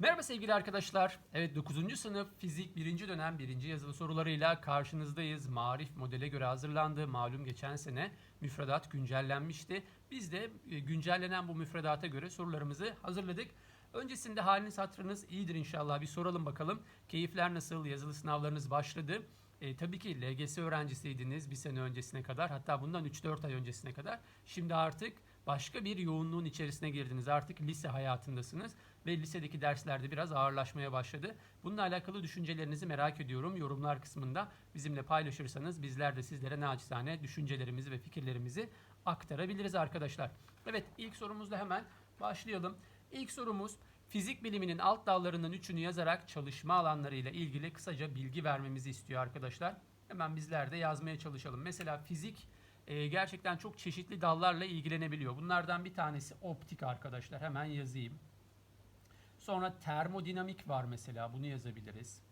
Merhaba sevgili arkadaşlar. Evet 9. sınıf fizik 1. dönem 1. yazılı sorularıyla karşınızdayız. Marif modele göre hazırlandı. Malum geçen sene müfredat güncellenmişti. Biz de e, güncellenen bu müfredata göre sorularımızı hazırladık. Öncesinde haliniz hatırınız iyidir inşallah. Bir soralım bakalım. Keyifler nasıl? Yazılı sınavlarınız başladı. E, tabii ki LGS öğrencisiydiniz bir sene öncesine kadar hatta bundan 3-4 ay öncesine kadar. Şimdi artık başka bir yoğunluğun içerisine girdiniz. Artık lise hayatındasınız ve lisedeki derslerde biraz ağırlaşmaya başladı. Bununla alakalı düşüncelerinizi merak ediyorum. Yorumlar kısmında bizimle paylaşırsanız bizler de sizlere naçizane düşüncelerimizi ve fikirlerimizi aktarabiliriz arkadaşlar. Evet ilk sorumuzla hemen başlayalım. İlk sorumuz fizik biliminin alt dallarının üçünü yazarak çalışma alanlarıyla ilgili kısaca bilgi vermemizi istiyor arkadaşlar. Hemen bizler de yazmaya çalışalım. Mesela fizik e, gerçekten çok çeşitli dallarla ilgilenebiliyor. Bunlardan bir tanesi optik arkadaşlar. Hemen yazayım. Sonra termodinamik var mesela. Bunu yazabiliriz.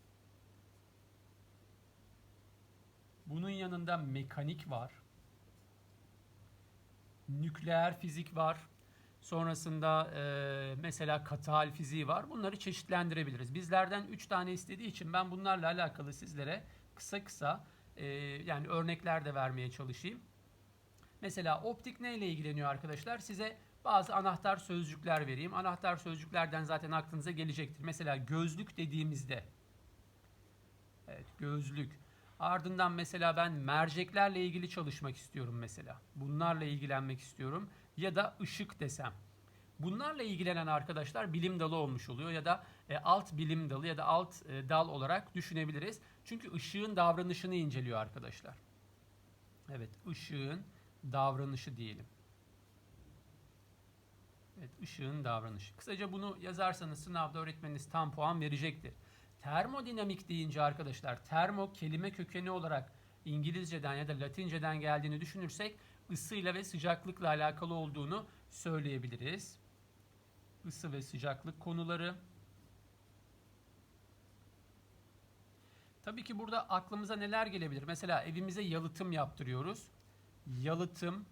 Bunun yanında mekanik var. Nükleer fizik var. Sonrasında e, mesela katı hal fiziği var. Bunları çeşitlendirebiliriz. Bizlerden 3 tane istediği için ben bunlarla alakalı sizlere kısa kısa e, yani örnekler de vermeye çalışayım. Mesela optik neyle ilgileniyor arkadaşlar? Size bazı anahtar sözcükler vereyim. Anahtar sözcüklerden zaten aklınıza gelecektir. Mesela gözlük dediğimizde Evet, gözlük. Ardından mesela ben merceklerle ilgili çalışmak istiyorum mesela. Bunlarla ilgilenmek istiyorum ya da ışık desem. Bunlarla ilgilenen arkadaşlar bilim dalı olmuş oluyor ya da e, alt bilim dalı ya da alt e, dal olarak düşünebiliriz. Çünkü ışığın davranışını inceliyor arkadaşlar. Evet, ışığın davranışı diyelim. Evet, ışığın davranışı. Kısaca bunu yazarsanız sınavda öğretmeniniz tam puan verecektir. Termodinamik deyince arkadaşlar termo kelime kökeni olarak İngilizceden ya da Latinceden geldiğini düşünürsek ısıyla ve sıcaklıkla alakalı olduğunu söyleyebiliriz. Isı ve sıcaklık konuları. Tabii ki burada aklımıza neler gelebilir? Mesela evimize yalıtım yaptırıyoruz. Yalıtım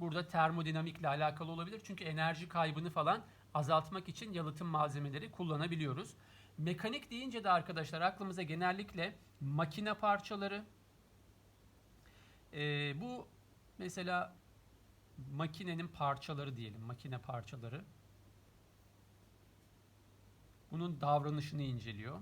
burada termodinamikle alakalı olabilir. Çünkü enerji kaybını falan azaltmak için yalıtım malzemeleri kullanabiliyoruz. Mekanik deyince de arkadaşlar aklımıza genellikle makine parçaları. Ee, bu mesela makinenin parçaları diyelim. Makine parçaları. Bunun davranışını inceliyor.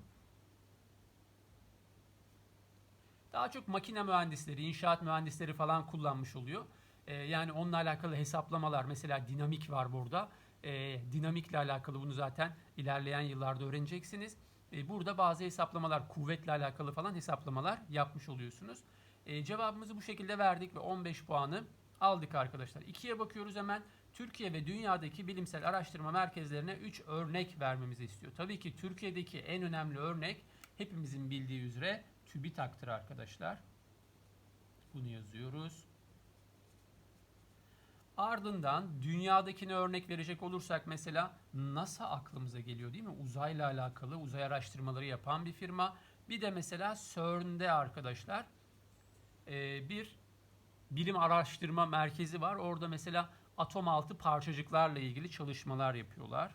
Daha çok makine mühendisleri, inşaat mühendisleri falan kullanmış oluyor. Ee, yani onunla alakalı hesaplamalar mesela dinamik var burada. Ee, dinamikle alakalı bunu zaten ilerleyen yıllarda öğreneceksiniz. Ee, burada bazı hesaplamalar, kuvvetle alakalı falan hesaplamalar yapmış oluyorsunuz. Ee, cevabımızı bu şekilde verdik ve 15 puanı aldık arkadaşlar. İkiye bakıyoruz hemen. Türkiye ve dünyadaki bilimsel araştırma merkezlerine 3 örnek vermemizi istiyor. Tabii ki Türkiye'deki en önemli örnek hepimizin bildiği üzere TÜBİTAK'tır arkadaşlar. Bunu yazıyoruz. Ardından dünyadakine örnek verecek olursak mesela NASA aklımıza geliyor değil mi? Uzayla alakalı uzay araştırmaları yapan bir firma. Bir de mesela CERN'de arkadaşlar e, bir bilim araştırma merkezi var. Orada mesela atom altı parçacıklarla ilgili çalışmalar yapıyorlar.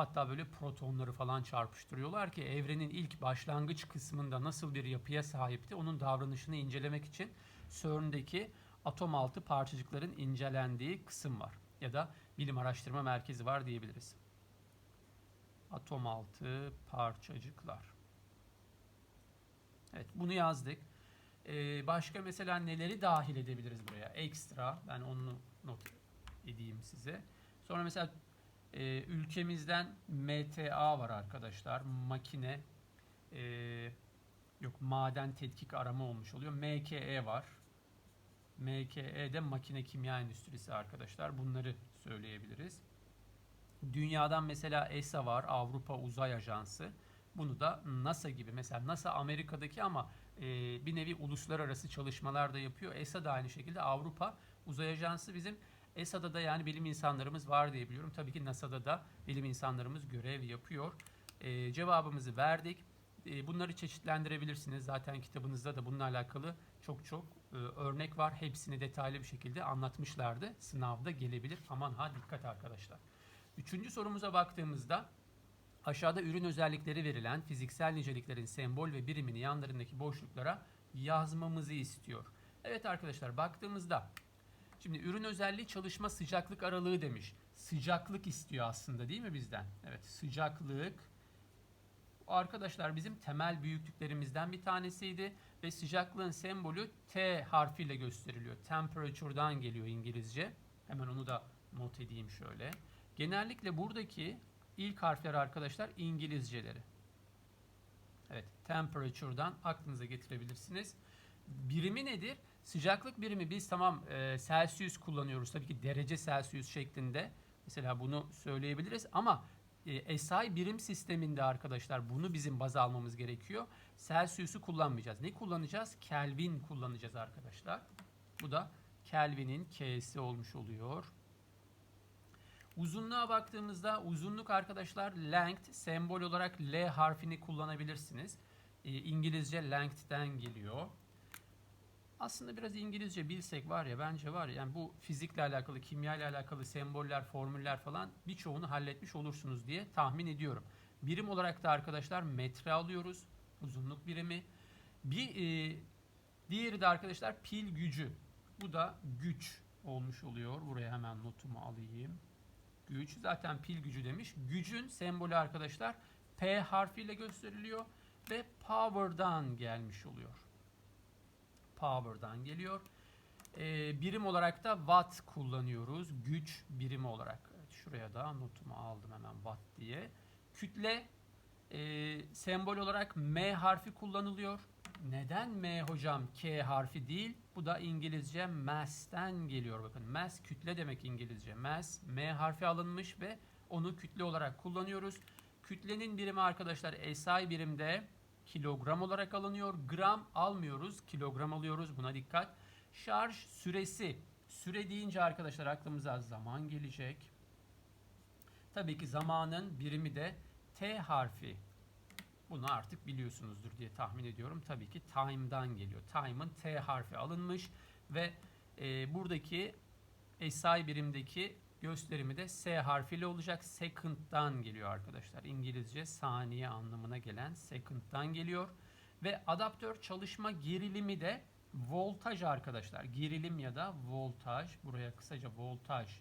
Hatta böyle protonları falan çarpıştırıyorlar ki evrenin ilk başlangıç kısmında nasıl bir yapıya sahipti onun davranışını incelemek için CERN'deki atom altı parçacıkların incelendiği kısım var. Ya da bilim araştırma merkezi var diyebiliriz. Atom altı parçacıklar. Evet bunu yazdık. Ee, başka mesela neleri dahil edebiliriz buraya? Ekstra. Ben onu not edeyim size. Sonra mesela e, ülkemizden MTA var arkadaşlar. Makine e, yok maden tetkik arama olmuş oluyor. MKE var. MKE'de makine kimya endüstrisi arkadaşlar. Bunları söyleyebiliriz. Dünyadan mesela ESA var. Avrupa Uzay Ajansı. Bunu da NASA gibi. Mesela NASA Amerika'daki ama e, bir nevi uluslararası çalışmalar da yapıyor. ESA da aynı şekilde Avrupa Uzay Ajansı bizim ESA'da da yani bilim insanlarımız var diye biliyorum. Tabii ki NASA'da da bilim insanlarımız görev yapıyor. E, cevabımızı verdik. E, bunları çeşitlendirebilirsiniz. Zaten kitabınızda da bununla alakalı çok çok e, örnek var. Hepsini detaylı bir şekilde anlatmışlardı. Sınavda gelebilir. Aman ha dikkat arkadaşlar. Üçüncü sorumuza baktığımızda aşağıda ürün özellikleri verilen fiziksel niceliklerin sembol ve birimini yanlarındaki boşluklara yazmamızı istiyor. Evet arkadaşlar baktığımızda şimdi ürün özelliği çalışma sıcaklık aralığı demiş. Sıcaklık istiyor aslında değil mi bizden? Evet sıcaklık arkadaşlar bizim temel büyüklüklerimizden bir tanesiydi ve sıcaklığın sembolü T harfiyle gösteriliyor. Temperature'dan geliyor İngilizce. Hemen onu da not edeyim şöyle. Genellikle buradaki ilk harfler arkadaşlar İngilizceleri. Evet, temperature'dan aklınıza getirebilirsiniz. Birimi nedir? Sıcaklık birimi biz tamam e, Celsius kullanıyoruz. Tabii ki derece Celsius şeklinde. Mesela bunu söyleyebiliriz ama e, SI birim sisteminde arkadaşlar bunu bizim baz almamız gerekiyor. Celsius'u kullanmayacağız. Ne kullanacağız? Kelvin kullanacağız arkadaşlar. Bu da Kelvin'in K'si olmuş oluyor. Uzunluğa baktığımızda uzunluk arkadaşlar length sembol olarak L harfini kullanabilirsiniz. E, İngilizce length'ten geliyor. Aslında biraz İngilizce bilsek var ya bence var ya yani bu fizikle alakalı, kimya ile alakalı semboller, formüller falan birçoğunu halletmiş olursunuz diye tahmin ediyorum. Birim olarak da arkadaşlar metre alıyoruz. Uzunluk birimi. Bir e, diğeri de arkadaşlar pil gücü. Bu da güç olmuş oluyor. Buraya hemen notumu alayım. Güç zaten pil gücü demiş. Gücün sembolü arkadaşlar P harfiyle gösteriliyor ve power'dan gelmiş oluyor power'dan geliyor. Ee, birim olarak da watt kullanıyoruz. Güç birimi olarak. Evet, şuraya da notumu aldım hemen watt diye. Kütle e, sembol olarak M harfi kullanılıyor. Neden M hocam K harfi değil? Bu da İngilizce mass'ten geliyor. Bakın mass kütle demek İngilizce. Mass M harfi alınmış ve onu kütle olarak kullanıyoruz. Kütlenin birimi arkadaşlar SI birimde kilogram olarak alınıyor. Gram almıyoruz. Kilogram alıyoruz. Buna dikkat. Şarj süresi. Süre deyince arkadaşlar aklımıza zaman gelecek. Tabii ki zamanın birimi de T harfi. Bunu artık biliyorsunuzdur diye tahmin ediyorum. Tabii ki time'dan geliyor. Time'ın T harfi alınmış ve e, buradaki SI birimdeki gösterimi de S harfiyle olacak. Second'dan geliyor arkadaşlar. İngilizce saniye anlamına gelen second'dan geliyor. Ve adaptör çalışma gerilimi de voltaj arkadaşlar. Gerilim ya da voltaj. Buraya kısaca voltaj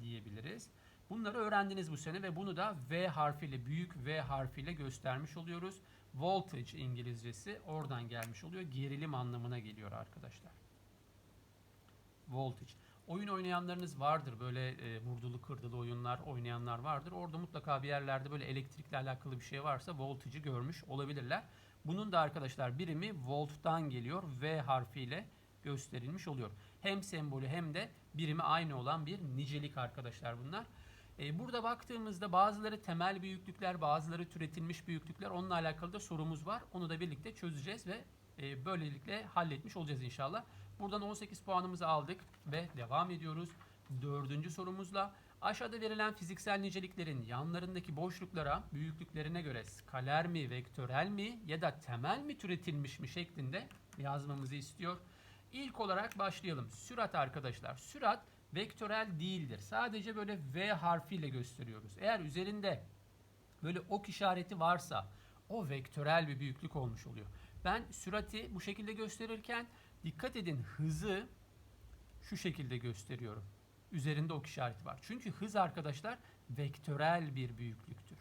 diyebiliriz. Bunları öğrendiniz bu sene ve bunu da V harfiyle, büyük V harfiyle göstermiş oluyoruz. Voltage İngilizcesi oradan gelmiş oluyor. Gerilim anlamına geliyor arkadaşlar. Voltage. Oyun oynayanlarınız vardır. Böyle e, vurdulu kırdılı oyunlar oynayanlar vardır. Orada mutlaka bir yerlerde böyle elektrikle alakalı bir şey varsa voltage'ı görmüş olabilirler. Bunun da arkadaşlar birimi volt'tan geliyor. V harfiyle gösterilmiş oluyor. Hem sembolü hem de birimi aynı olan bir nicelik arkadaşlar bunlar. E, burada baktığımızda bazıları temel büyüklükler, bazıları türetilmiş büyüklükler. Onunla alakalı da sorumuz var. Onu da birlikte çözeceğiz ve e, böylelikle halletmiş olacağız inşallah. Buradan 18 puanımızı aldık ve devam ediyoruz. Dördüncü sorumuzla aşağıda verilen fiziksel niceliklerin yanlarındaki boşluklara büyüklüklerine göre skaler mi, vektörel mi ya da temel mi türetilmiş mi şeklinde yazmamızı istiyor. İlk olarak başlayalım. Sürat arkadaşlar. Sürat vektörel değildir. Sadece böyle V harfiyle gösteriyoruz. Eğer üzerinde böyle ok işareti varsa o vektörel bir büyüklük olmuş oluyor. Ben sürati bu şekilde gösterirken dikkat edin hızı şu şekilde gösteriyorum. Üzerinde ok işareti var. Çünkü hız arkadaşlar vektörel bir büyüklüktür.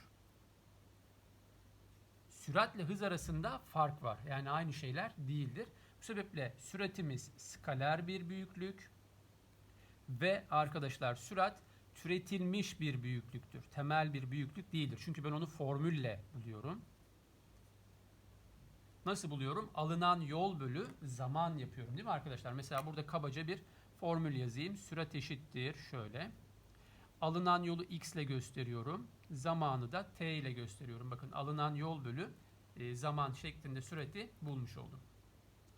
Süratle hız arasında fark var. Yani aynı şeyler değildir. Bu sebeple süratimiz skaler bir büyüklük ve arkadaşlar sürat türetilmiş bir büyüklüktür. Temel bir büyüklük değildir. Çünkü ben onu formülle buluyorum. Nasıl buluyorum? Alınan yol bölü zaman yapıyorum değil mi arkadaşlar? Mesela burada kabaca bir formül yazayım. Sürat eşittir şöyle. Alınan yolu x ile gösteriyorum. Zamanı da t ile gösteriyorum. Bakın alınan yol bölü e, zaman şeklinde sürati bulmuş oldum.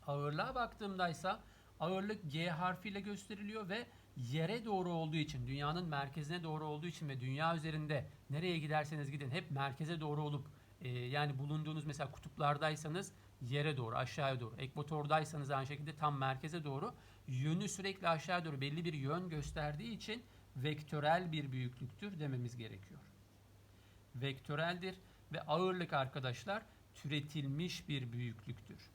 Ağırlığa baktığımda ise ağırlık g harfiyle gösteriliyor ve yere doğru olduğu için, dünyanın merkezine doğru olduğu için ve dünya üzerinde nereye giderseniz gidin hep merkeze doğru olup e, yani bulunduğunuz mesela kutuplardaysanız yere doğru, aşağıya doğru, ekvatordaysanız aynı şekilde tam merkeze doğru yönü sürekli aşağıya doğru belli bir yön gösterdiği için vektörel bir büyüklüktür dememiz gerekiyor. Vektöreldir ve ağırlık arkadaşlar türetilmiş bir büyüklüktür.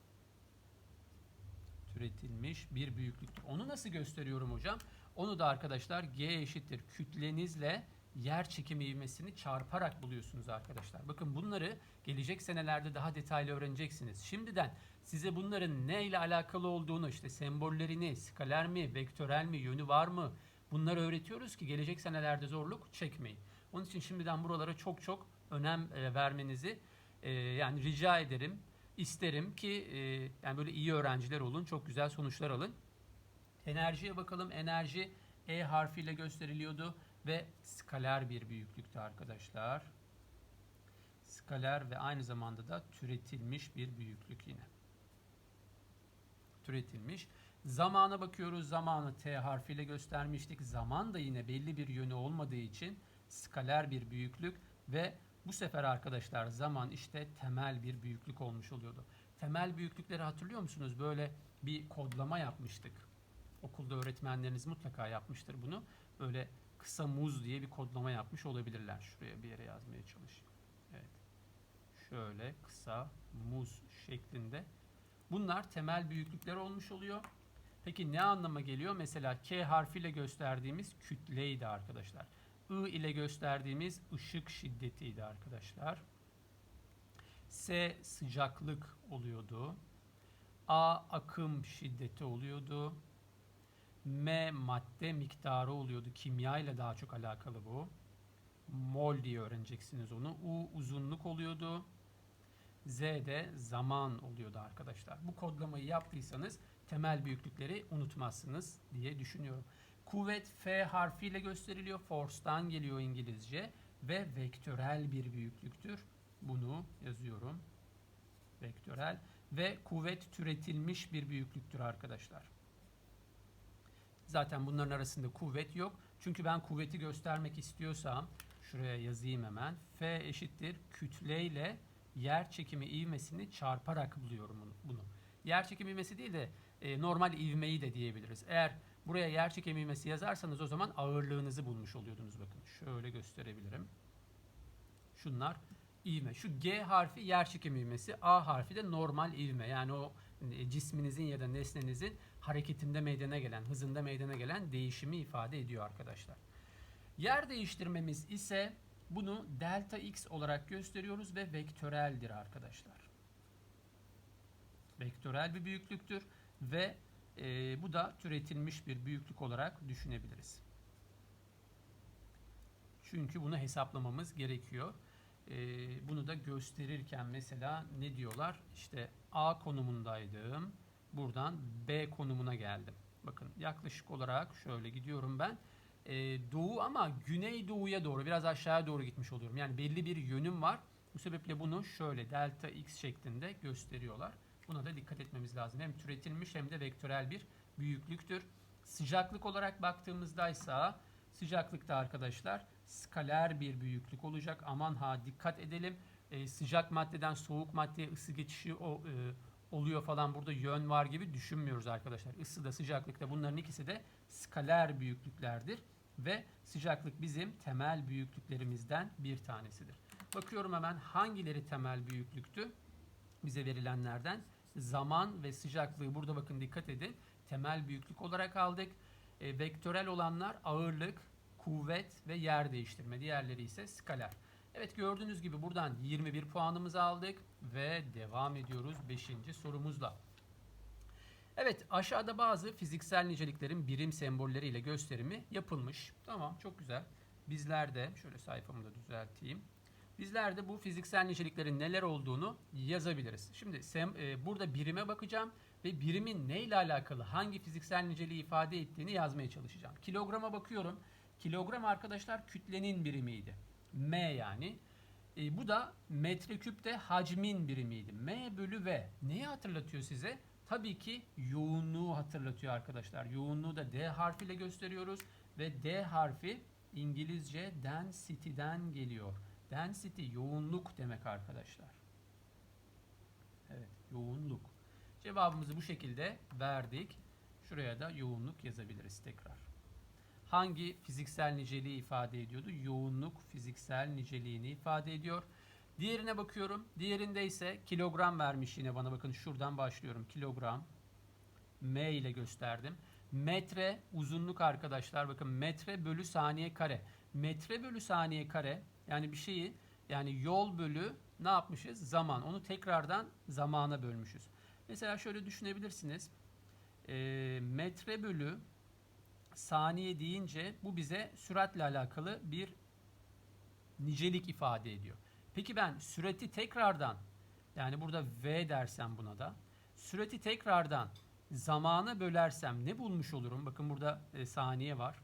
Türetilmiş bir büyüklüktür. Onu nasıl gösteriyorum hocam? Onu da arkadaşlar G eşittir kütlenizle yer çekimi ivmesini çarparak buluyorsunuz arkadaşlar. Bakın bunları gelecek senelerde daha detaylı öğreneceksiniz. Şimdiden size bunların ne ile alakalı olduğunu işte sembollerini, skaler mi, vektörel mi, yönü var mı bunları öğretiyoruz ki gelecek senelerde zorluk çekmeyin. Onun için şimdiden buralara çok çok önem e, vermenizi e, yani rica ederim. isterim ki e, yani böyle iyi öğrenciler olun, çok güzel sonuçlar alın. Enerjiye bakalım. Enerji E harfiyle gösteriliyordu ve skaler bir büyüklükte arkadaşlar. Skaler ve aynı zamanda da türetilmiş bir büyüklük yine. Türetilmiş. Zamana bakıyoruz. Zamanı T harfiyle göstermiştik. Zaman da yine belli bir yönü olmadığı için skaler bir büyüklük ve bu sefer arkadaşlar zaman işte temel bir büyüklük olmuş oluyordu. Temel büyüklükleri hatırlıyor musunuz? Böyle bir kodlama yapmıştık. Okulda öğretmenleriniz mutlaka yapmıştır bunu. Böyle kısa muz diye bir kodlama yapmış olabilirler. Şuraya bir yere yazmaya çalışayım. Evet. Şöyle kısa muz şeklinde. Bunlar temel büyüklükler olmuş oluyor. Peki ne anlama geliyor? Mesela K harfiyle gösterdiğimiz kütleydi arkadaşlar. I ile gösterdiğimiz ışık şiddetiydi arkadaşlar. S sıcaklık oluyordu. A akım şiddeti oluyordu. M madde miktarı oluyordu. Kimya ile daha çok alakalı bu. Mol diye öğreneceksiniz onu. U uzunluk oluyordu. Z de zaman oluyordu arkadaşlar. Bu kodlamayı yaptıysanız temel büyüklükleri unutmazsınız diye düşünüyorum. Kuvvet F harfiyle gösteriliyor. Force'dan geliyor İngilizce ve vektörel bir büyüklüktür. Bunu yazıyorum. Vektörel ve kuvvet türetilmiş bir büyüklüktür arkadaşlar. Zaten bunların arasında kuvvet yok. Çünkü ben kuvveti göstermek istiyorsam şuraya yazayım hemen. F eşittir kütle ile yer çekimi ivmesini çarparak buluyorum bunu. Yer çekimi ivmesi değil de e, normal ivmeyi de diyebiliriz. Eğer buraya yer çekimi ivmesi yazarsanız o zaman ağırlığınızı bulmuş oluyordunuz bakın. Şöyle gösterebilirim. Şunlar ivme. Şu G harfi yer çekimi ivmesi, A harfi de normal ivme. Yani o e, cisminizin ya da nesnenizin hareketinde meydana gelen, hızında meydana gelen değişimi ifade ediyor arkadaşlar. Yer değiştirmemiz ise bunu delta x olarak gösteriyoruz ve vektöreldir arkadaşlar. Vektörel bir büyüklüktür ve e, bu da türetilmiş bir büyüklük olarak düşünebiliriz. Çünkü bunu hesaplamamız gerekiyor. E, bunu da gösterirken mesela ne diyorlar? İşte A konumundaydım. Buradan B konumuna geldim. Bakın yaklaşık olarak şöyle gidiyorum ben. E, doğu ama güney doğuya doğru biraz aşağıya doğru gitmiş oluyorum. Yani belli bir yönüm var. Bu sebeple bunu şöyle delta x şeklinde gösteriyorlar. Buna da dikkat etmemiz lazım. Hem türetilmiş hem de vektörel bir büyüklüktür. Sıcaklık olarak baktığımızda ise sıcaklıkta arkadaşlar skaler bir büyüklük olacak. Aman ha dikkat edelim. E, sıcak maddeden soğuk maddeye ısı geçişi o, e, oluyor falan burada yön var gibi düşünmüyoruz arkadaşlar. Isı da sıcaklık da bunların ikisi de skaler büyüklüklerdir ve sıcaklık bizim temel büyüklüklerimizden bir tanesidir. Bakıyorum hemen hangileri temel büyüklüktü bize verilenlerden. Zaman ve sıcaklığı burada bakın dikkat edin. Temel büyüklük olarak aldık. E, vektörel olanlar ağırlık, kuvvet ve yer değiştirme. Diğerleri ise skaler. Evet gördüğünüz gibi buradan 21 puanımızı aldık ve devam ediyoruz 5. sorumuzla. Evet aşağıda bazı fiziksel niceliklerin birim sembolleriyle gösterimi yapılmış. Tamam çok güzel. Bizler de şöyle sayfamı da düzelteyim. Bizler de bu fiziksel niceliklerin neler olduğunu yazabiliriz. Şimdi sem, e, burada birime bakacağım ve birimin ne ile alakalı hangi fiziksel niceliği ifade ettiğini yazmaya çalışacağım. Kilograma bakıyorum. Kilogram arkadaşlar kütlenin birimiydi. M yani. E, bu da metreküpte hacmin birimiydi. M bölü V. Neyi hatırlatıyor size? Tabii ki yoğunluğu hatırlatıyor arkadaşlar. Yoğunluğu da D harfiyle gösteriyoruz. Ve D harfi İngilizce density'den geliyor. Density yoğunluk demek arkadaşlar. Evet yoğunluk. Cevabımızı bu şekilde verdik. Şuraya da yoğunluk yazabiliriz tekrar. Hangi fiziksel niceliği ifade ediyordu? Yoğunluk fiziksel niceliğini ifade ediyor. Diğerine bakıyorum. Diğerinde ise kilogram vermiş yine bana bakın şuradan başlıyorum. Kilogram M ile gösterdim. Metre uzunluk arkadaşlar bakın metre bölü saniye kare. Metre bölü saniye kare yani bir şeyi yani yol bölü ne yapmışız? Zaman. Onu tekrardan zamana bölmüşüz. Mesela şöyle düşünebilirsiniz. E, metre bölü saniye deyince bu bize süratle alakalı bir nicelik ifade ediyor. Peki ben sürati tekrardan yani burada V dersem buna da sürati tekrardan zamana bölersem ne bulmuş olurum? Bakın burada e, saniye var.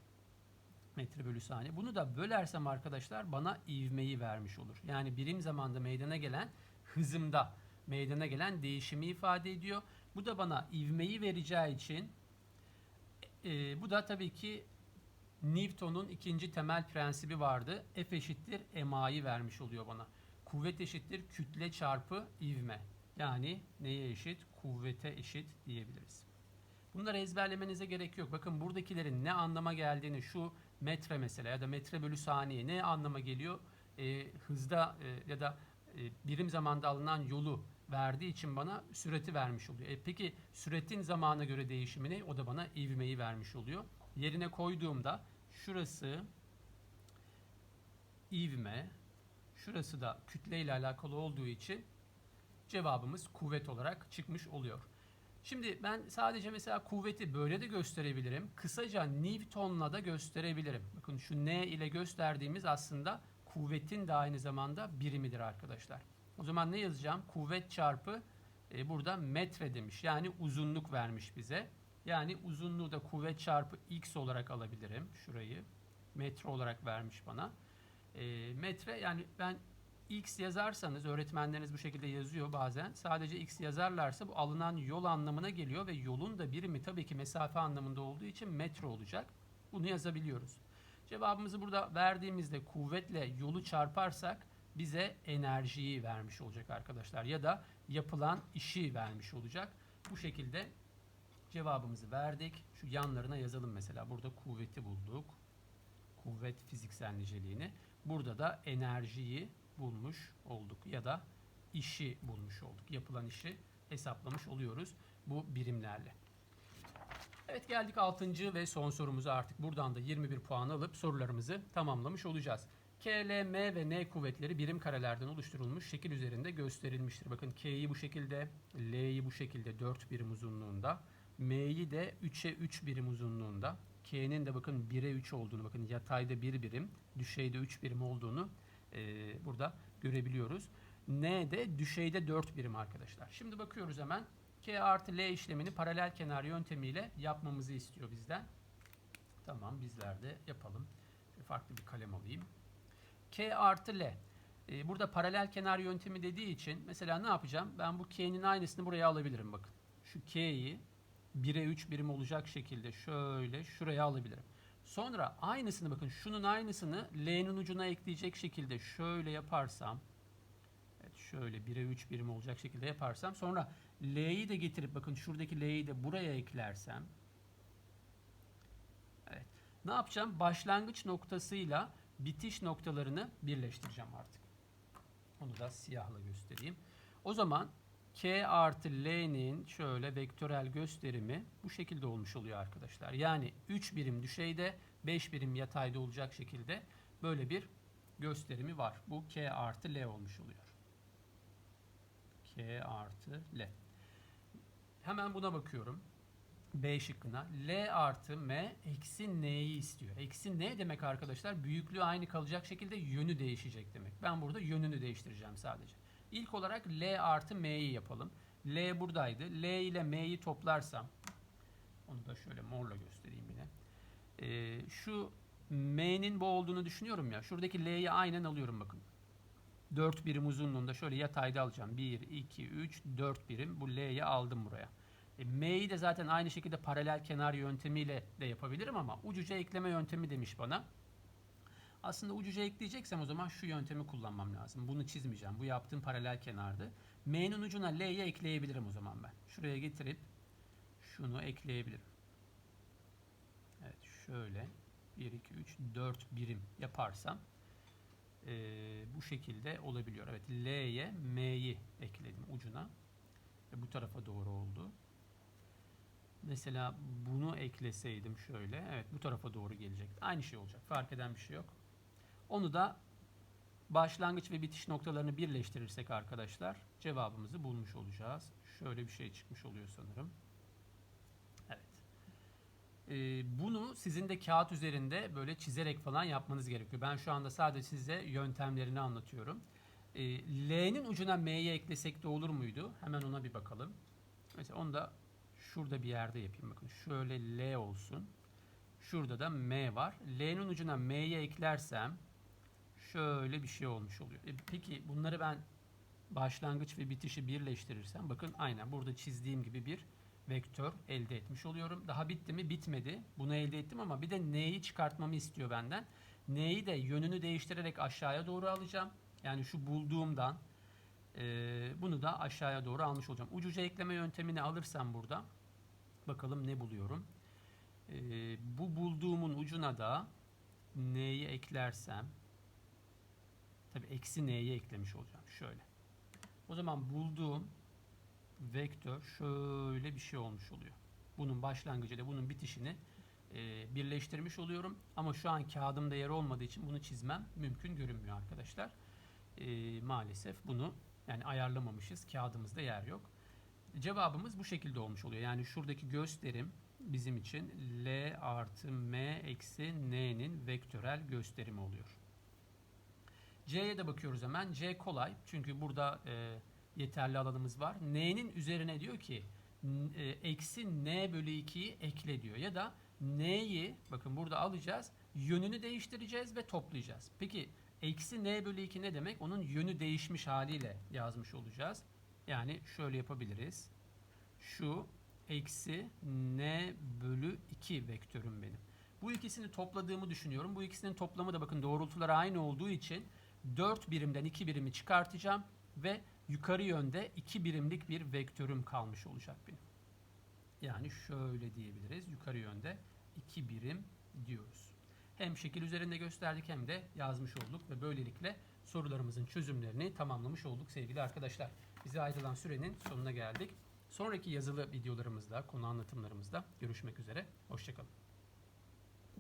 Metre bölü saniye. Bunu da bölersem arkadaşlar bana ivmeyi vermiş olur. Yani birim zamanda meydana gelen hızımda meydana gelen değişimi ifade ediyor. Bu da bana ivmeyi vereceği için e, bu da tabii ki Newton'un ikinci temel prensibi vardı. F eşittir MA'yı vermiş oluyor bana. Kuvvet eşittir kütle çarpı ivme. Yani neye eşit? Kuvvete eşit diyebiliriz. Bunları ezberlemenize gerek yok. Bakın buradakilerin ne anlama geldiğini şu metre mesela ya da metre bölü saniye ne anlama geliyor? E, hızda e, ya da e, birim zamanda alınan yolu verdiği için bana süreti vermiş oluyor. E, peki süretin zamana göre değişimini o da bana ivmeyi vermiş oluyor. Yerine koyduğumda şurası ivme, şurası da kütle ile alakalı olduğu için cevabımız kuvvet olarak çıkmış oluyor. Şimdi ben sadece mesela kuvveti böyle de gösterebilirim. Kısaca Newton'la da gösterebilirim. Bakın şu N ile gösterdiğimiz aslında kuvvetin de aynı zamanda birimidir arkadaşlar. O zaman ne yazacağım? Kuvvet çarpı e, burada metre demiş. Yani uzunluk vermiş bize. Yani uzunluğu da kuvvet çarpı x olarak alabilirim. Şurayı metre olarak vermiş bana. E, metre yani ben x yazarsanız öğretmenleriniz bu şekilde yazıyor bazen. Sadece x yazarlarsa bu alınan yol anlamına geliyor ve yolun da birimi tabii ki mesafe anlamında olduğu için metre olacak. Bunu yazabiliyoruz. Cevabımızı burada verdiğimizde kuvvetle yolu çarparsak bize enerjiyi vermiş olacak arkadaşlar ya da yapılan işi vermiş olacak. Bu şekilde cevabımızı verdik. Şu yanlarına yazalım mesela. Burada kuvveti bulduk. Kuvvet fiziksel niceliğini. Burada da enerjiyi bulmuş olduk ya da işi bulmuş olduk. Yapılan işi hesaplamış oluyoruz bu birimlerle. Evet geldik 6. ve son sorumuza artık buradan da 21 puan alıp sorularımızı tamamlamış olacağız. K, L, M ve N kuvvetleri birim karelerden oluşturulmuş şekil üzerinde gösterilmiştir. Bakın K'yi bu şekilde, L'yi bu şekilde 4 birim uzunluğunda, M'yi de 3'e 3 birim uzunluğunda, K'nin de bakın 1'e 3 olduğunu, bakın yatayda 1 birim, düşeyde 3 birim olduğunu e, burada görebiliyoruz. N de düşeyde 4 birim arkadaşlar. Şimdi bakıyoruz hemen. K artı L işlemini paralel kenar yöntemiyle yapmamızı istiyor bizden. Tamam bizler de yapalım. Farklı bir kalem alayım. K artı L. Ee, burada paralel kenar yöntemi dediği için mesela ne yapacağım? Ben bu K'nin aynısını buraya alabilirim bakın. Şu K'yi 1'e 3 birim olacak şekilde şöyle şuraya alabilirim. Sonra aynısını bakın şunun aynısını L'nin ucuna ekleyecek şekilde şöyle yaparsam evet şöyle 1'e 3 birim olacak şekilde yaparsam sonra L'yi de getirip bakın şuradaki L'yi de buraya eklersem evet ne yapacağım? Başlangıç noktasıyla bitiş noktalarını birleştireceğim artık. Onu da siyahla göstereyim. O zaman K artı L'nin şöyle vektörel gösterimi bu şekilde olmuş oluyor arkadaşlar. Yani 3 birim düşeyde 5 birim yatayda olacak şekilde böyle bir gösterimi var. Bu K artı L olmuş oluyor. K artı L. Hemen buna bakıyorum. B şıkkına. L artı M eksi N'yi istiyor. Eksi N demek arkadaşlar büyüklüğü aynı kalacak şekilde yönü değişecek demek. Ben burada yönünü değiştireceğim sadece. İlk olarak L artı M'yi yapalım. L buradaydı. L ile M'yi toplarsam onu da şöyle morla göstereyim yine. Ee, şu M'nin bu olduğunu düşünüyorum ya. Şuradaki L'yi aynen alıyorum bakın. 4 birim uzunluğunda şöyle yatayda alacağım. 1, 2, 3, 4 birim. Bu L'yi aldım buraya. E, M'yi de zaten aynı şekilde paralel kenar yöntemiyle de yapabilirim ama ucuca ekleme yöntemi demiş bana. Aslında ucuca ekleyeceksem o zaman şu yöntemi kullanmam lazım. Bunu çizmeyeceğim. Bu yaptığım paralel kenardı. M'nin ucuna L'ye ekleyebilirim o zaman ben. Şuraya getirip şunu ekleyebilirim. Evet şöyle 1, 2, 3, 4 birim yaparsam e, bu şekilde olabiliyor. Evet L'ye M'yi ekledim ucuna. Ve bu tarafa doğru oldu. Mesela bunu ekleseydim şöyle. Evet bu tarafa doğru gelecek. Aynı şey olacak. Fark eden bir şey yok. Onu da başlangıç ve bitiş noktalarını birleştirirsek arkadaşlar cevabımızı bulmuş olacağız. Şöyle bir şey çıkmış oluyor sanırım. Evet. Ee, bunu sizin de kağıt üzerinde böyle çizerek falan yapmanız gerekiyor. Ben şu anda sadece size yöntemlerini anlatıyorum. Ee, L'nin ucuna M'yi eklesek de olur muydu? Hemen ona bir bakalım. Mesela onu da şurada bir yerde yapayım. Bakın şöyle L olsun. Şurada da M var. L'nin ucuna M'yi eklersem şöyle bir şey olmuş oluyor. E, peki bunları ben başlangıç ve bitişi birleştirirsem bakın aynen burada çizdiğim gibi bir vektör elde etmiş oluyorum. Daha bitti mi? Bitmedi. Bunu elde ettim ama bir de n'yi çıkartmamı istiyor benden. N'yi de yönünü değiştirerek aşağıya doğru alacağım. Yani şu bulduğumdan e, bunu da aşağıya doğru almış olacağım. Ucuca ekleme yöntemini alırsam burada bakalım ne buluyorum. E, bu bulduğumun ucuna da n'yi eklersem tabi eksi n'yi eklemiş olacağım. Şöyle. O zaman bulduğum vektör şöyle bir şey olmuş oluyor. Bunun başlangıcı ile bunun bitişini e, birleştirmiş oluyorum. Ama şu an kağıdımda yer olmadığı için bunu çizmem mümkün görünmüyor arkadaşlar. E, maalesef bunu yani ayarlamamışız. Kağıdımızda yer yok. Cevabımız bu şekilde olmuş oluyor. Yani şuradaki gösterim bizim için L artı M eksi N'nin vektörel gösterimi oluyor. C'ye de bakıyoruz hemen. C kolay. Çünkü burada e, yeterli alanımız var. N'nin üzerine diyor ki e, eksi N bölü 2'yi ekle diyor. Ya da N'yi bakın burada alacağız. Yönünü değiştireceğiz ve toplayacağız. Peki eksi N bölü 2 ne demek? Onun yönü değişmiş haliyle yazmış olacağız. Yani şöyle yapabiliriz. Şu eksi N bölü 2 vektörüm benim. Bu ikisini topladığımı düşünüyorum. Bu ikisinin toplamı da bakın doğrultuları aynı olduğu için 4 birimden 2 birimi çıkartacağım ve yukarı yönde 2 birimlik bir vektörüm kalmış olacak benim. Yani şöyle diyebiliriz. Yukarı yönde 2 birim diyoruz. Hem şekil üzerinde gösterdik hem de yazmış olduk ve böylelikle sorularımızın çözümlerini tamamlamış olduk sevgili arkadaşlar. Bize ayrılan sürenin sonuna geldik. Sonraki yazılı videolarımızda, konu anlatımlarımızda görüşmek üzere. Hoşçakalın.